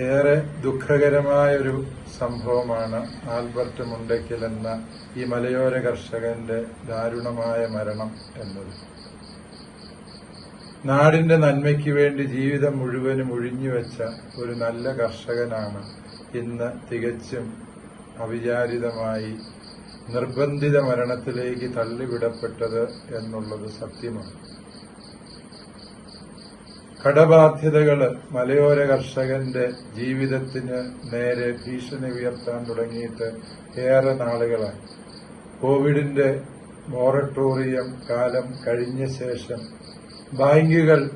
ഏറെ ദുഃഖകരമായ ഒരു സംഭവമാണ് ആൽബർട്ട് മുണ്ടയ്ക്കൽ എന്ന ഈ മലയോര കർഷകന്റെ ദാരുണമായ മരണം എന്നത്. നാടിന്റെ നന്മയ്ക്ക് വേണ്ടി ജീവിതം മുഴുവനും ഒഴിഞ്ഞുവെച്ച ഒരു നല്ല കർഷകനാണ് ഇന്ന് തികച്ചും അവിചാരിതമായി നിർബന്ധിത മരണത്തിലേക്ക് തള്ളിവിടപ്പെട്ടത് എന്നുള്ളത് സത്യമാണ്. കടബാധ്യതകൾ മലയോര കർഷകന്റെ ജീവിതത്തിന് നേരെ ഭീഷണി ഉയർത്താൻ തുടങ്ങിയിട്ട് ഏറെ നാളുകളായി. കോവിഡിന്റെ മോറട്ടോറിയം കാലം കഴിഞ്ഞ ശേഷം ബാങ്കുകൾ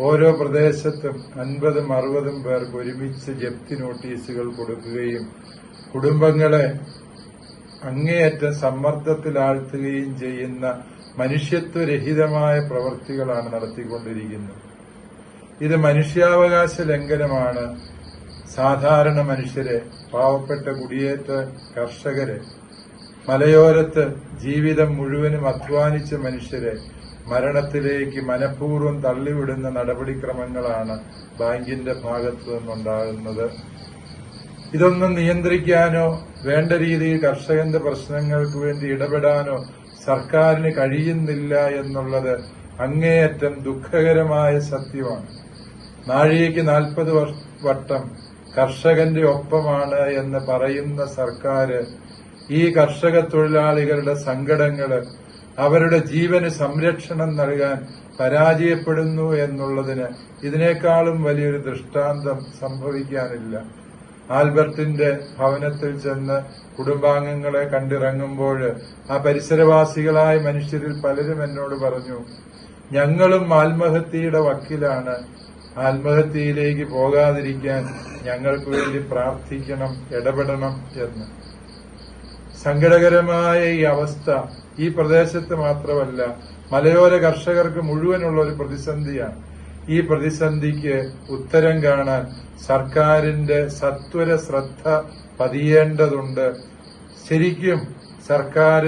ഓരോ പ്രദേശത്തും അൻപതും അറുപതും പേർക്ക് ഒരുമിച്ച് ജപ്തി നോട്ടീസുകൾ കൊടുക്കുകയും കുടുംബങ്ങളെ അങ്ങേയറ്റം സമ്മർദ്ദത്തിലാഴ്ത്തുകയും ചെയ്യുന്ന മനുഷ്യത്വരഹിതമായ പ്രവൃത്തികളാണ് നടത്തിക്കൊണ്ടിരിക്കുന്നത്. ഇത് മനുഷ്യാവകാശ ലംഘനമാണ്. സാധാരണ മനുഷ്യരെ പാവപ്പെട്ട കുടിയേറ്റ കർഷകരെ മലയോരത്ത് ജീവിതം മുഴുവനും അധ്വാനിച്ച മനുഷ്യരെ മരണത്തിലേക്ക് മനഃപൂർവം തള്ളിവിടുന്ന നടപടിക്രമങ്ങളാണ് ബാങ്കിന്റെ ഭാഗത്തു നിന്നുണ്ടാകുന്നത്. ഇതൊന്നും നിയന്ത്രിക്കാനോ വേണ്ട രീതിയിൽ കർഷകന്റെ പ്രശ്നങ്ങൾക്ക് വേണ്ടി ഇടപെടാനോ സർക്കാരിന് കഴിയുന്നില്ല എന്നുള്ളത് അങ്ങേയറ്റം ദുഃഖകരമായ സത്യമാണ്. നാഴികയ്ക്ക് നാൽപ്പത് വട്ടം കർഷകന്റെ ഒപ്പമാണ് എന്ന് പറയുന്ന സർക്കാർ ഈ കർഷക തൊഴിലാളികളുടെ സങ്കടങ്ങൾ അവരുടെ ജീവന് സംരക്ഷണം നൽകാൻ പരാജയപ്പെടുന്നു എന്നുള്ളതിന് ഇതിനേക്കാളും വലിയൊരു ദൃഷ്ടാന്തം സംഭവിക്കാനില്ല. ആൽബർട്ടിന്റെ ഭവനത്തിൽ ചെന്ന് കുടുംബാംഗങ്ങളെ കണ്ടിറങ്ങുമ്പോൾ ആ പരിസരവാസികളായ മനുഷ്യരിൽ പലരും എന്നോട് പറഞ്ഞു ഞങ്ങളും ആത്മഹത്യയുടെ വക്കിലാണ്. ആത്മഹത്യയിലേക്ക് പോകാതിരിക്കാൻ ഞങ്ങൾക്ക് വേണ്ടി പ്രാർത്ഥിക്കണം ഇടപെടണം എന്ന്. സങ്കടകരമായ ഈ അവസ്ഥ ഈ പ്രദേശത്ത് മാത്രമല്ല മലയോര കർഷകർക്ക് മുഴുവനുള്ള ഒരു പ്രതിസന്ധിയാണ്. ഈ പ്രതിസന്ധിക്ക് ഉത്തരം കാണാൻ സർക്കാരിന്റെ സത്വര ശ്രദ്ധ പതിയേണ്ടതുണ്ട്. ശരിക്കും സർക്കാർ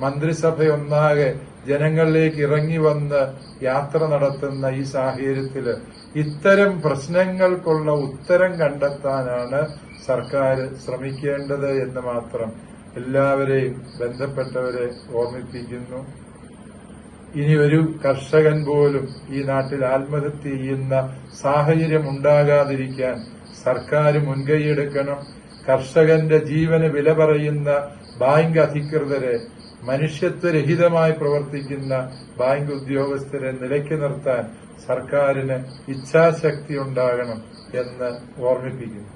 മന്ത്രിസഭയൊന്നാകെ ജനങ്ങളിലേക്ക് ഇറങ്ങി വന്ന് യാത്ര നടത്തുന്ന ഈ സാഹചര്യത്തിൽ ഇത്തരം പ്രശ്നങ്ങൾക്കുള്ള ഉത്തരം കണ്ടെത്താനാണ് സർക്കാർ ശ്രമിക്കേണ്ടത് എന്ന് മാത്രം എല്ലാവരെയും ബന്ധപ്പെട്ടവരെ ഓർമ്മിപ്പിക്കുന്നു. ഇനി ഒരു കർഷകൻ പോലും ഈ നാട്ടിൽ ആത്മഹത്യ ചെയ്യുന്ന സാഹചര്യം ഉണ്ടാകാതിരിക്കാൻ സർക്കാർ മുൻകൈയെടുക്കണം. കർഷകന്റെ ജീവന് വില പറയുന്ന ബാങ്ക് അധികൃതരെ മനുഷ്യത്വരഹിതമായി പ്രവർത്തിക്കുന്ന ബാങ്ക് ഉദ്യോഗസ്ഥരെ നിലയ്ക്ക് നിർത്താൻ സർക്കാരിന് ഇച്ഛാശക്തി ഉണ്ടാകണം എന്ന് ഓർമ്മിപ്പിക്കുന്നു.